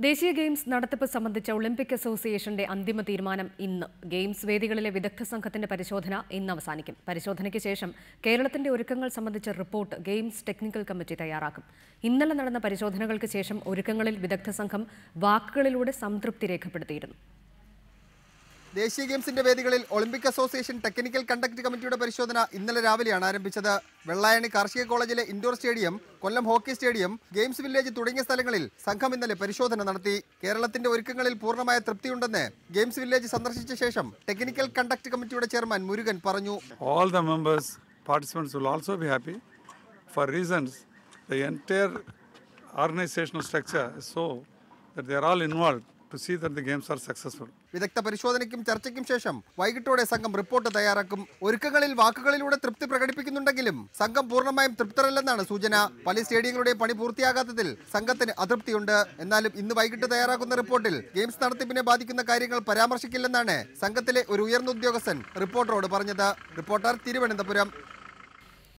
ദേശീയ ഗെയിംസ് നടത്തിപ്പ് സംബന്ധിച്ച ഒളിമ്പിക് അസോസിയേഷന്റെ അന്തിമ തീരുമാനം ഇന്ന്. ഗെയിംസ് വേദികളിലെ വിദഗ്ധ സംഘത്തിന്റെ പരിശോധന ഇന്ന് അവസാനിക്കും. പരിശോധനയ്ക്ക് ശേഷം കേരളത്തിന്റെ ഒരുക്കങ്ങൾ സംബന്ധിച്ച റിപ്പോർട്ട് ഗെയിംസ് ടെക്നിക്കൽ കമ്മിറ്റി തയ്യാറാക്കും. ഇന്നലെ നടന്ന പരിശോധനകൾക്ക് ശേഷം ഒരുക്കങ്ങളിൽ വിദഗ്ധ സംഘം വാക്കുകളിലൂടെ സംതൃപ്തി രേഖപ്പെടുത്തിയിരുന്നു. ദേശീയ ഗെയിംസിന്റെ വേദികളിൽ ഒളിമ്പിക് അസോസിയേഷൻ ടെക്നിക്കൽ കണ്ടക്ട് കമ്മിറ്റിയുടെ പരിശോധന ഇന്നലെ രാവിലെയാണ് ആരംഭിച്ചത്. വെള്ളായണി കാർഷിക കോളേജിലെ indoor stadium Kollam hockey stadium games village തുടങ്ങിയ സ്ഥലങ്ങളിൽ സംഘം ഇന്നലെ പരിശോധന നടത്തി. കേരളത്തിന്റെ ഒരുക്കങ്ങളിൽ പൂർണമായ തൃപ്തിയുണ്ടെന്ന് ഗെയിംസ് വില്ലേജ് സന്ദർശിച്ച ശേഷം ടെക്നിക്കൽ കണ്ടക്ട് കമ്മിറ്റിയുടെ ചെയർമാൻ മുരുകൻ പറഞ്ഞു. All the members, participants will also be happy for reasons. The entire organizational structure so that they are വിദഗ്ധ പരിശോധനയ്ക്കും ചർച്ചയ്ക്കും ശേഷം വൈകിട്ടോടെ സംഘം റിപ്പോർട്ട് തയ്യാറാക്കും. ഒരുക്കങ്ങളിൽ വാക്കുകളിലൂടെ തൃപ്തി പ്രകടിപ്പിക്കുന്നുണ്ടെങ്കിലും സംഘം പൂർണമായും തൃപ്തരല്ലെന്നാണ് സൂചന. പല സ്റ്റേഡിയങ്ങളുടെയും പണി പൂർത്തിയാകാത്തതിൽ സംഘത്തിന് അതൃപ്തിയുണ്ട്. എന്നാലും ഇന്ന് വൈകിട്ട് തയ്യാറാക്കുന്ന റിപ്പോർട്ടിൽ ഗെയിംസ് നടത്തിപ്പിനെ ബാധിക്കുന്ന കാര്യങ്ങൾ പരാമർശിക്കില്ലെന്നാണ് സംഘത്തിലെ ഒരു ഉയർന്ന ഉദ്യോഗസ്ഥൻ റിപ്പോർട്ടറോട് പറഞ്ഞത്. റിപ്പോർട്ടർ തിരുവനന്തപുരം.